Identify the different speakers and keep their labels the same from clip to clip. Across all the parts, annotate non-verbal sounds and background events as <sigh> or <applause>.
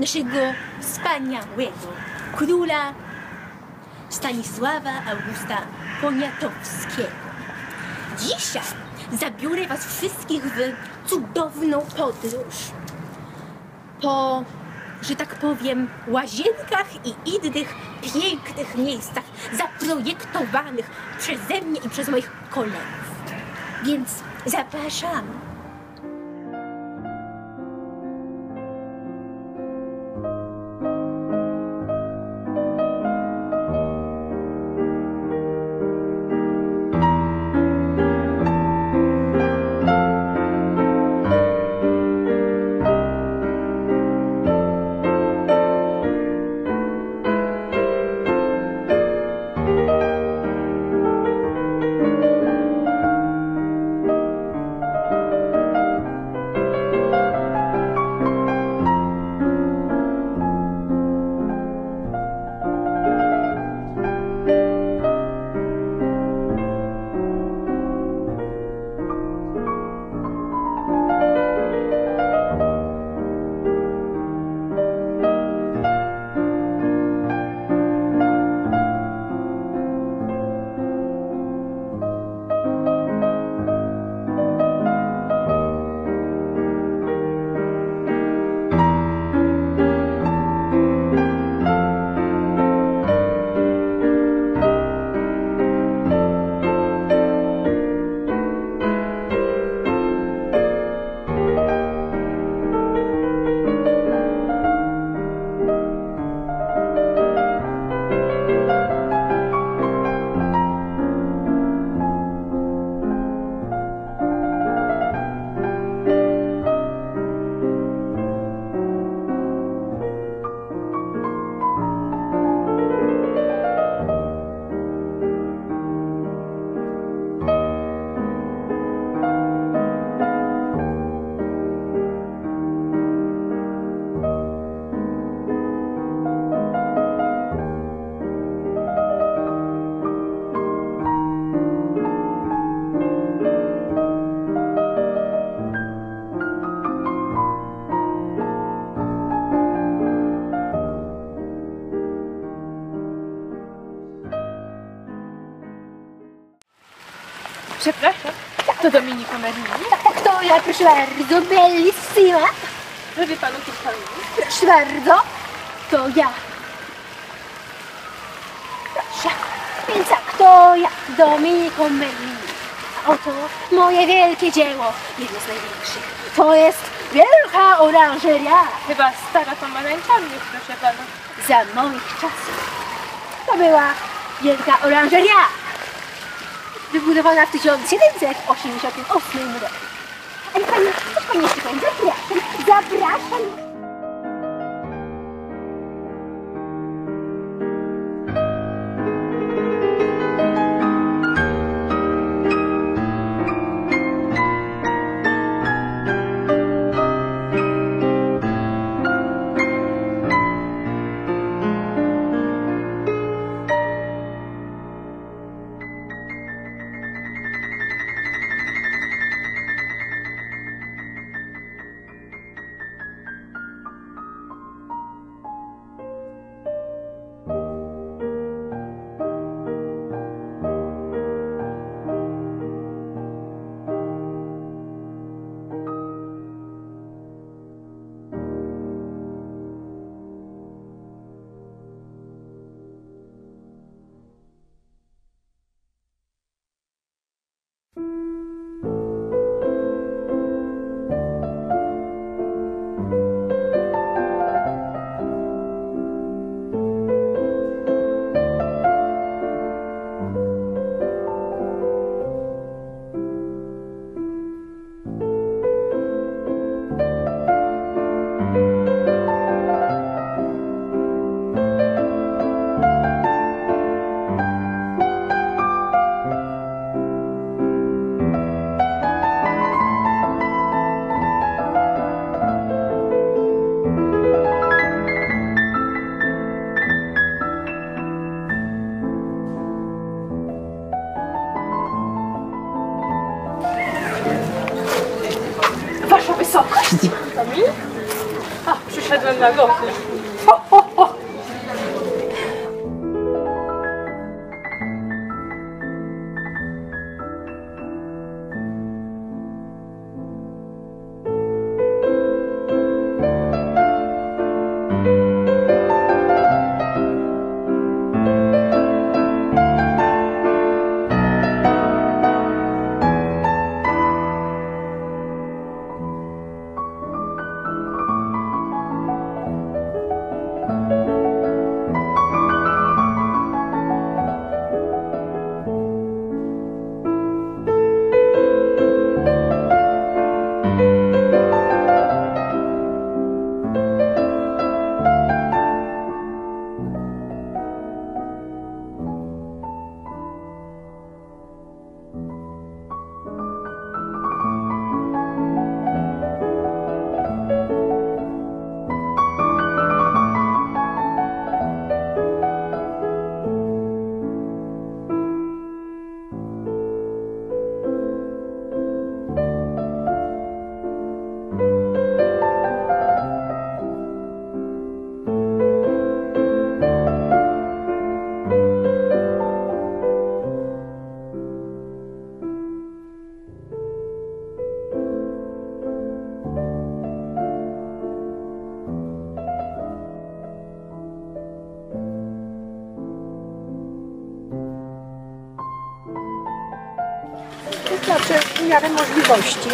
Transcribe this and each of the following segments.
Speaker 1: naszego wspaniałego króla Stanisława Augusta Poniatowskiego. Dzisiaj zabiorę was wszystkich w cudowną podróż po, że tak powiem, łazienkach i innych pięknych miejscach zaprojektowanych przeze mnie i przez moich kolegów. Więc zapraszam.
Speaker 2: Przepraszam, to Dominika Marini.
Speaker 1: Tak, to ja proszę bardzo, bellissima.
Speaker 2: Zrobię panu minut.
Speaker 1: Proszę bardzo, to ja. Proszę. Więc tak, to ja, Dominico Mellini. A oto moje wielkie dzieło, jedno z największych. To jest wielka oranżeria
Speaker 2: Chyba stara pomarańczarnia, proszę pana.
Speaker 1: za moich czasów. To była wielka oranżeria. Wybudowana w 1788 roku. Ale panie, coś panie jeszcze powiem, zapraszam, zapraszam.
Speaker 2: Dominik? A, przyszedłem na gości.
Speaker 3: To w miarę możliwości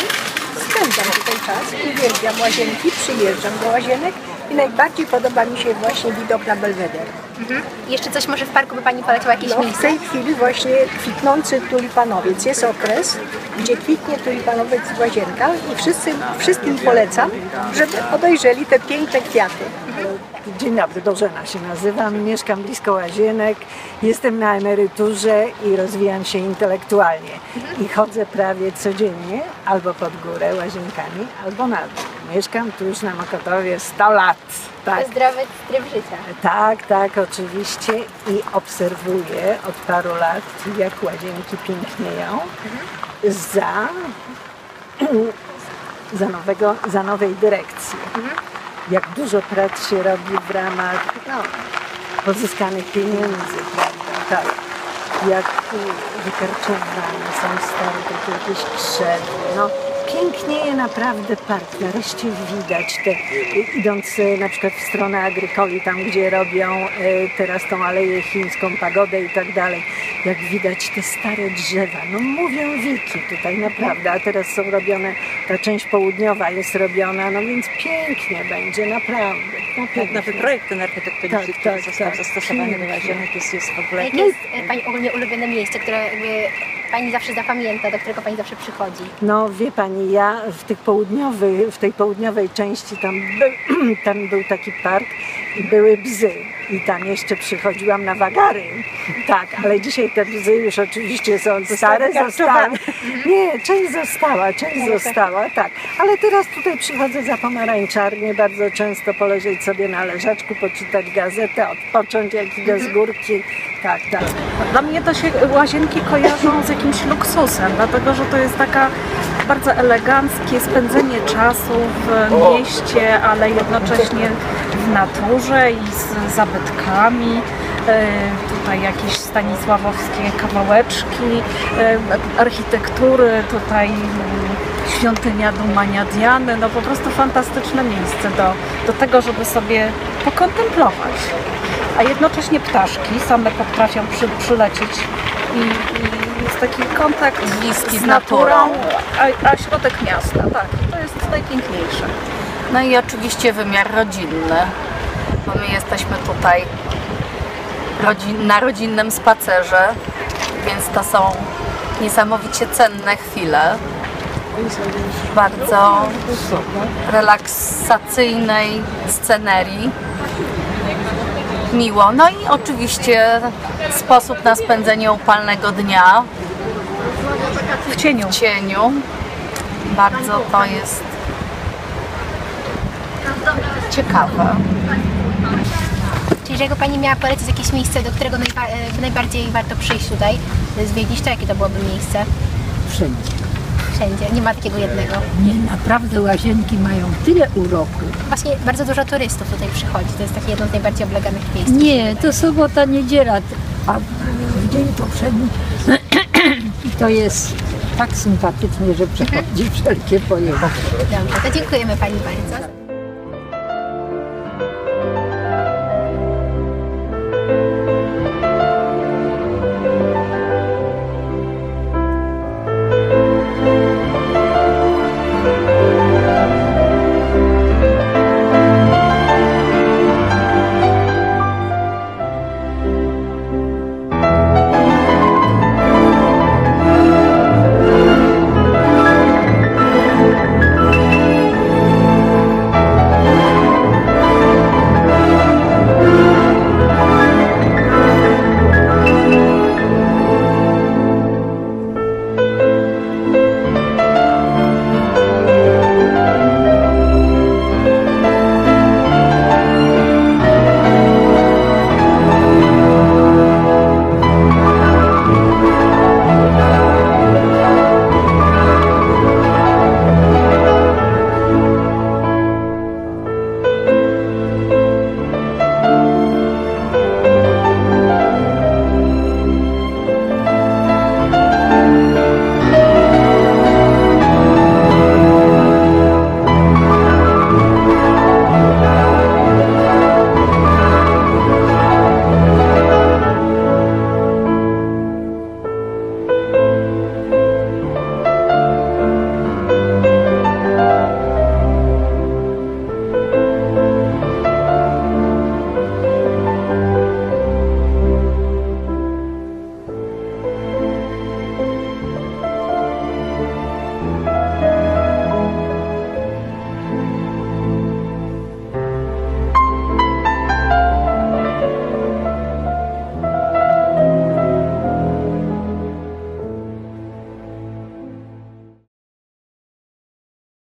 Speaker 3: spędzam tutaj czas, uwielbiam łazienki, przyjeżdżam do łazienek i najbardziej podoba mi się właśnie widok na Belweder.
Speaker 1: Mhm. Jeszcze coś może w parku by Pani poleciła jakieś
Speaker 3: No, w
Speaker 1: miejsce?
Speaker 3: tej chwili właśnie kwitnący tulipanowiec. Jest okres, gdzie kwitnie tulipanowiec w łazienkach i wszyscy, wszystkim polecam, żeby obejrzeli te piękne kwiaty.
Speaker 4: Dzień dobry, Bożena się nazywam, mieszkam blisko Łazienek, jestem na emeryturze i rozwijam się intelektualnie. I chodzę prawie codziennie albo pod górę Łazienkami, albo na dół. Mieszkam tu już na Mokotowie 100 lat. Tak,
Speaker 1: Zdrowy tryb życia.
Speaker 4: tak, tak, oczywiście i obserwuję od paru lat, jak łazienki pięknieją za, <clears throat> za, nowego, za nowej dyrekcji. Jak dużo prac się robi w ramach no, pozyskanych pieniędzy, prawda? Tak. Jak wykarczowane są stare takie jakieś krzewy. No, pięknieje naprawdę park. Nareszcie widać te, idąc y, na przykład w stronę Agrykoli, tam gdzie robią y, teraz tą aleję chińską, pagodę i tak dalej. Jak widać te stare drzewa. No mówią wiki tutaj naprawdę, a teraz są robione, ta część południowa jest robiona, no więc pięknie będzie, naprawdę. No,
Speaker 5: Jak
Speaker 4: pięknie.
Speaker 5: nowy projekt ten architektoniczny,
Speaker 4: Tak,
Speaker 5: który
Speaker 4: tak,
Speaker 5: został
Speaker 4: tak.
Speaker 5: zastosowany do
Speaker 4: Pięknie.
Speaker 5: łazienek, jest, jest w ogóle...
Speaker 1: jakie jest e, Pani ogólnie ulubione miejsce, które jakby Pani zawsze zapamięta, do którego Pani zawsze przychodzi?
Speaker 4: No wie pani, ja w, tych południowych, w tej południowej części tam był, <clears throat> tam był taki park i były bzy. I tam jeszcze przychodziłam na wagary. Tak, ale dzisiaj te bzy już oczywiście są stare, zostały. <laughs> Nie, część została, część została, tak. Ale teraz tutaj przychodzę za pomarańczarnię, bardzo często poleżeć sobie na leżaczku, poczytać gazetę, odpocząć jak idę z górki. Tak, tak.
Speaker 6: Dla mnie to się łazienki kojarzą z jakimś luksusem, dlatego że to jest taka bardzo eleganckie spędzenie czasu w mieście, ale jednocześnie w naturze i z zabytkami. E, Tutaj jakieś stanisławowskie kawałeczki, e, architektury, tutaj mm, świątynia Dumania Diany, no po prostu fantastyczne miejsce do, do tego, żeby sobie pokontemplować a jednocześnie ptaszki same potrafią przy, przylecieć i, i jest taki kontakt
Speaker 7: Bliski
Speaker 6: z
Speaker 7: naturą.
Speaker 6: a, a środek miasta, tak, to jest najpiękniejsze.
Speaker 7: No i oczywiście wymiar rodzinny, bo my jesteśmy tutaj rodzin, na rodzinnym spacerze, więc to są niesamowicie cenne chwile. Bardzo relaksacyjnej scenerii. Miło. No i oczywiście sposób na spędzenie upalnego dnia
Speaker 6: W cieniu.
Speaker 7: w cieniu. Bardzo to jest ciekawe.
Speaker 1: Czyli że jakby Pani miała polecić jakieś miejsce, do którego najba- e, najbardziej warto przyjść tutaj, zwiedzić, to jakie to byłoby miejsce?
Speaker 4: Wszędzie.
Speaker 1: Wszędzie, nie ma takiego jednego.
Speaker 5: Nie, naprawdę łazienki mają tyle uroku.
Speaker 1: Właśnie bardzo dużo turystów tutaj przychodzi, to jest takie jedno z najbardziej obleganych miejsc.
Speaker 5: Nie, to sobota, niedziela, a w dzień poprzedni <clears throat> to jest tak sympatycznie, że przechodzi wszelkie pojęcie.
Speaker 1: Dobrze, to dziękujemy Pani bardzo.